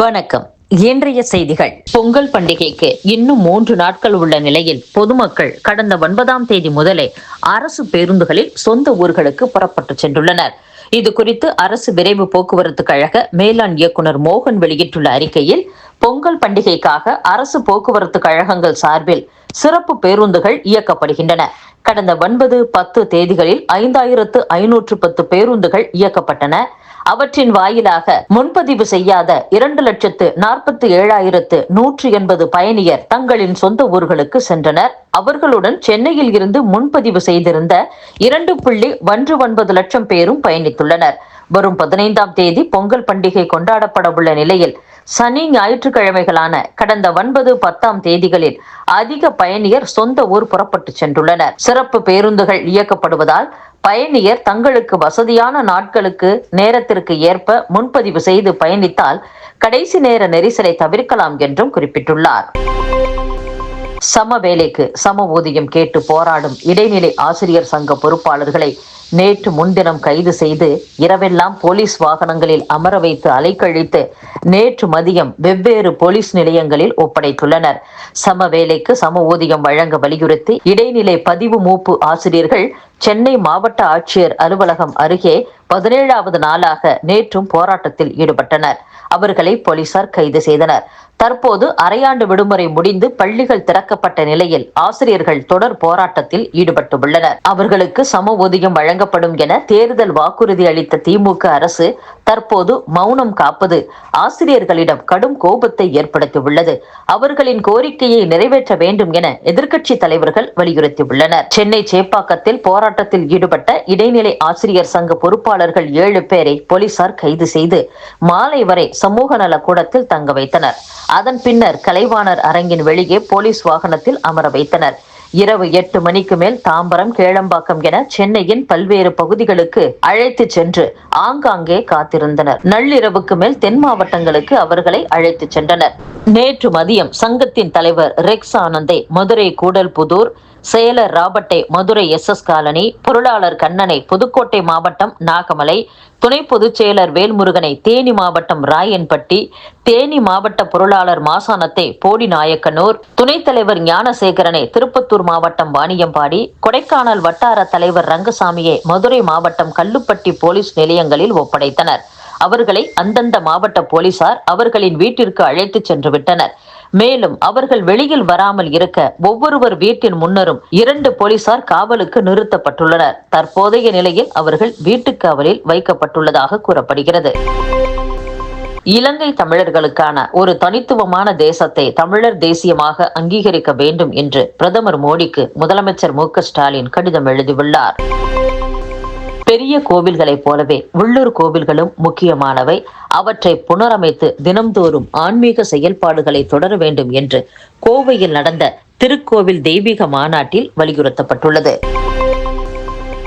வணக்கம். இன்றைய செய்திகள். பொங்கல் பண்டிகைக்கு இன்னும் மூன்று நாட்கள் உள்ள நிலையில் பொதுமக்கள் கடந்த ஒன்பதாம் தேதி முதலே அரசு பேருந்துகளில் சொந்த ஊர்களுக்கு புறப்பட்டு சென்றுள்ளனர். இது குறித்து அரசு விரைவு போக்குவரத்து கழக மேலாண் இயக்குனர் மோகன் வெளியிட்டுள்ள அறிக்கையில் பொங்கல் பண்டிகைக்காக அரசு போக்குவரத்து கழகங்கள் சார்பில் சிறப்பு பேருந்துகள் இயக்கப்படுகின்றன. கடந்த ஒன்பது பத்து தேதிகளில் ஐந்தாயிரத்து ஐநூற்று பத்து பேருந்துகள் இயக்கப்பட்டன. அவற்றின் வாயிலாக முன்பதிவு செய்யாத இரண்டு லட்சத்து நாற்பத்தி ஏழாயிரத்து நூற்று எண்பது பயணியர் தங்களின் சொந்த ஊர்களுக்கு சென்றனர். அவர்களுடன் சென்னையில் இருந்து முன்பதிவு செய்திருந்த இரண்டு புள்ளி ஒன்று ஒன்பது லட்சம் பேரும் பயணித்துள்ளனர். வரும் பதினைந்தாம் தேதி பொங்கல் பண்டிகை கொண்டாடப்பட உள்ள நிலையில் சனி ஞாயிற்றுக்கிழமைகளான கடந்த ஒன்பது பத்தாம் தேதிகளில் அதிக பயணியர் சொந்த ஊர் புறப்பட்டு சென்றுள்ளனர். சிறப்பு பேருந்துகள் இயக்கப்படுவதால் பயணியர் தங்களுக்கு வசதியான நாட்களுக்கு நேரத்திற்கு ஏற்ப முன்பதிவு செய்து பயணித்தால் கடைசி நேர நெரிசலை தவிர்க்கலாம் என்றும் குறிப்பிட்டுள்ளார். சம வேலைக்கு சம ஊதியம் கேட்டு போராடும் இடைநிலை ஆசிரியர் சங்க பொறுப்பாளர்களை நேற்று முன்தினம் கைது செய்து இரவெல்லாம் போலீஸ் வாகனங்களில் அமர வைத்து அலைக்கழித்து நேற்று மதியம் வெவ்வேறு போலீஸ் நிலையங்களில் ஒப்படைத்துள்ளனர். சம வேலைக்கு சம ஊதியம் வழங்க வலியுறுத்தி இடைநிலை பதிவு மூப்பு ஆசிரியர்கள் சென்னை மாவட்ட ஆட்சியர் அலுவலகம் அருகே பதினேழாவது நாளாக நேற்றும் போராட்டத்தில் ஈடுபட்டனர். அவர்களை போலீசார் கைது செய்தனர். தற்போது அரையாண்டு விடுமுறை முடிந்து பள்ளிகள் திறக்கப்பட்ட நிலையில் ஆசிரியர்கள் தொடர் போராட்டத்தில் ஈடுபட்டுள்ளனர். அவர்களுக்கு சம ஊதியம் வழங்கப்படும் என தேர்தல் வாக்குறுதி அளித்த திமுக அரசு தற்போது மௌனம் காப்பது ஆசிரியர்களிடம் கடும் கோபத்தை ஏற்படுத்தியுள்ளது. அவர்களின் கோரிக்கையை நிறைவேற்ற வேண்டும் என எதிர்க்கட்சி தலைவர்கள் வலியுறுத்தியுள்ளனர். சென்னை சேப்பாக்கத்தில் போராட்டத்தில் ஈடுபட்ட இடைநிலை ஆசிரியர் சங்க பொறுப்பாளர்கள் ஏழு பேரை போலீசார் கைது செய்து மாலை வரை சமூக நல கூடத்தில் தங்க வைத்தனர். அதன் பின்னர் கலைவாணர் அரங்கின் வெளியே போலீஸ் வாகனத்தில் அமர வைத்தனர். இரவு எட்டு மணிக்கு மேல் தாம்பரம் கேளம்பாக்கம் என சென்னையின் பல்வேறு பகுதிகளுக்கு அழைத்து சென்று ஆங்காங்கே காத்திருந்தனர். நள்ளிரவுக்கு மேல் தென் மாவட்டங்களுக்கு அவர்களை அழைத்து சென்றனர். நேற்று மதியம் சங்கத்தின் தலைவர் ரெக்ஸ் ஆனந்தை மதுரை கூடல்புதூர் செயலர் ராபர்ட்டை மதுரை எஸ் எஸ் காலனி பொருளாளர் கண்ணனை புதுக்கோட்டை மாவட்டம் நாகமலை துணை பொதுச் செயலர் வேல்முருகனை தேனி மாவட்டம் ராயன்பட்டி தேனி மாவட்ட பொருளாளர் மாசானத்தை போடி நாயக்கனூர் துணைத் தலைவர் ஞானசேகரனை திருப்பத்தூர் மாவட்டம் வாணியம்பாடி கொடைக்கானல் வட்டார தலைவர் ரங்கசாமியை மதுரை மாவட்டம் கல்லுப்பட்டி போலீஸ் நிலையங்களில் ஒப்படைத்தனர். அவர்களை அந்தந்த மாவட்ட போலீசார் அவர்களின் வீட்டிற்கு அழைத்துச் சென்று விட்டனர். மேலும் அவர்கள் வெளியில் வராமல் இருக்க ஒவ்வொருவர் வீட்டின் முன்னரும் இரண்டு போலீசார் காவலுக்கு நிறுத்தப்பட்டுள்ளனர். தற்போதைய நிலையில் அவர்கள் வீட்டுக் காவலில் வைக்கப்பட்டுள்ளதாக கூறப்படுகிறது. இலங்கை தமிழர்களுக்கான ஒரு தனித்துவமான தேசத்தை தமிழர் தேசியமாக அங்கீகரிக்க வேண்டும் என்று பிரதமர் மோடிக்கு முதலமைச்சர் மு ஸ்டாலின் கடிதம் எழுதியுள்ளார். பெரிய கோவில்களைப் போலவே உள்ளூர் கோவில்களும் முக்கியமானவை. அவற்றை புனரமைத்து தினம்தோறும் ஆன்மீக செயல்பாடுகளை தொடர வேண்டும் என்று கோவையில் நடந்த திருக்கோவில் தெய்வீக மாநாட்டில் வலியுறுத்தப்பட்டுள்ளது.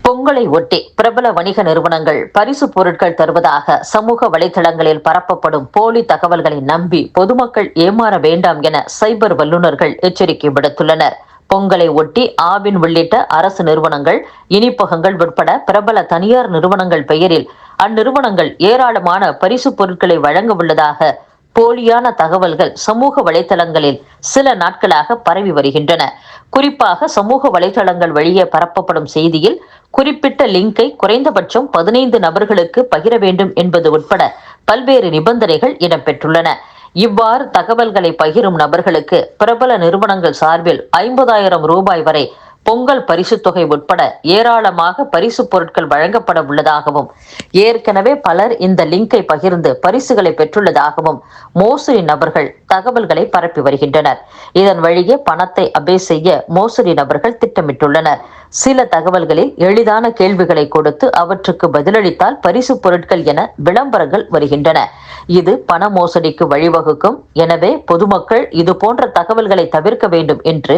பொங்கலை ஒட்டி பிரபல வணிக நிறுவனங்கள் பரிசு பொருட்கள் தருவதாக சமூக வலைதளங்களில் பரப்பப்படும் போலி தகவல்களை நம்பி பொதுமக்கள் ஏமாற வேண்டாம் என சைபர் வல்லுநர்கள் எச்சரிக்கை விடுத்துள்ளனர். பொங்கலை ஒட்டி ஆவின் உள்ளிட்ட அரசு நிறுவனங்கள் இனிப்பகங்கள் உட்பட பிரபல தனியார் நிறுவனங்கள் பெயரில் அந்நிறுவனங்கள் ஏராளமான பரிசு பொருட்களை வழங்க உள்ளதாக போலியான தகவல்கள் சமூக வலைதளங்களில் சில நாட்களாக பரவி வருகின்றன. குறிப்பாக சமூக வலைதளங்கள் வழியே பரப்பப்படும் செய்தியில் குறிப்பிட்ட லிங்கை குறைந்தபட்சம் பதினைந்து நபர்களுக்கு பகிர வேண்டும் என்பது உட்பட பல்வேறு நிபந்தனைகள் இடம்பெற்றுள்ளன. இவ்வாறு தகவல்களை பகிரும் நபர்களுக்கு பிரபல நிறுவனங்கள் சார்பில் ஐம்பதாயிரம் ரூபாய் வரை பொங்கல் பரிசு தொகை உட்பட ஏராளமாக பரிசு பொருட்கள் வழங்கப்பட உள்ளதாகவும் ஏற்கனவே பலர் இந்த லிங்கை பகிர்ந்து பரிசுகளை பெற்றுள்ளதாகவும் மோசடி நபர்கள் தகவல்களை பரப்பி வருகின்றனர். இதன் வழியே பணத்தை அபே செய்ய மோசடி நபர்கள் திட்டமிட்டுள்ளனர். சில தகவல்களில் எளிதான கேள்விகளை கொடுத்து அவற்றுக்கு பதிலளித்தால் பரிசு பொருட்கள் என விளம்பரங்கள் வருகின்றன. இது பண மோசடிக்கு வழிவகுக்கும். எனவே பொதுமக்கள் இது போன்ற தகவல்களை தவிர்க்க வேண்டும் என்று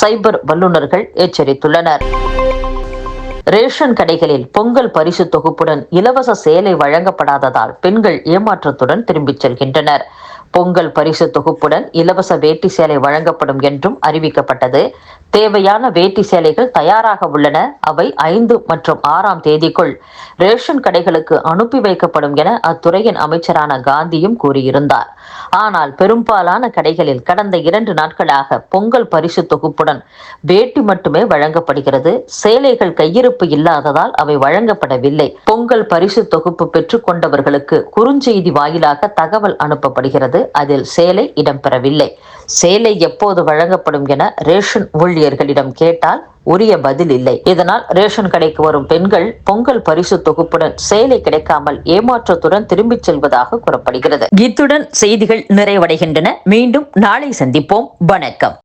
சைபர் வல்லுநர்கள் எச்சரித்துள்ளனர். ரேஷன் கடைகளில் பொங்கல் பரிசு தொகுப்புடன் இலவச சேலை வழங்கப்படாததால் பெண்கள் ஏமாற்றத்துடன் திரும்பிச் செல்கின்றனர். பொங்கல் பரிசு தொகுப்புடன் இலவச வேட்டி சேலை வழங்கப்படும் என்றும் அறிவிக்கப்பட்டது. தேவையான வேட்டி சேலைகள் தயாராக உள்ளன. அவை ஐந்து மற்றும் ஆறாம் தேதிக்குள் ரேஷன் கடைகளுக்கு அனுப்பி வைக்கப்படும் என அத்துறையின் அமைச்சரான காந்தியும் கூறியிருந்தார். ஆனால் பெரும்பாலான கடைகளில் கடந்த இரண்டு நாட்களாக பொங்கல் பரிசு தொகுப்புடன் வேட்டி மட்டுமே வழங்கப்படுகிறது. சேலைகள் கையிருப்பு இல்லாததால் அவை வழங்கப்படவில்லை. பொங்கல் பரிசு தொகுப்பு பெற்றுக் கொண்டவர்களுக்கு குறுஞ்செய்தி வாயிலாக தகவல் அனுப்பப்படுகிறது. அதில் சேலை இடம்பெறவில்லை. சேலை எப்போது வழங்கப்படும் என ரேஷன் ஊழியர்களிடம் கேட்டால் உரிய பதில் இல்லை. இதனால் ரேஷன் கடைக்கு வரும் பெண்கள் பொங்கல் பரிசு தொகுப்புடன் சேலை கிடைக்காமல் ஏமாற்றத்துடன் திரும்பிச் செல்வதாக கூறப்படுகிறது. இத்துடன் செய்திகள் நிறைவடைகின்றன. மீண்டும் நாளை சந்திப்போம். வணக்கம்.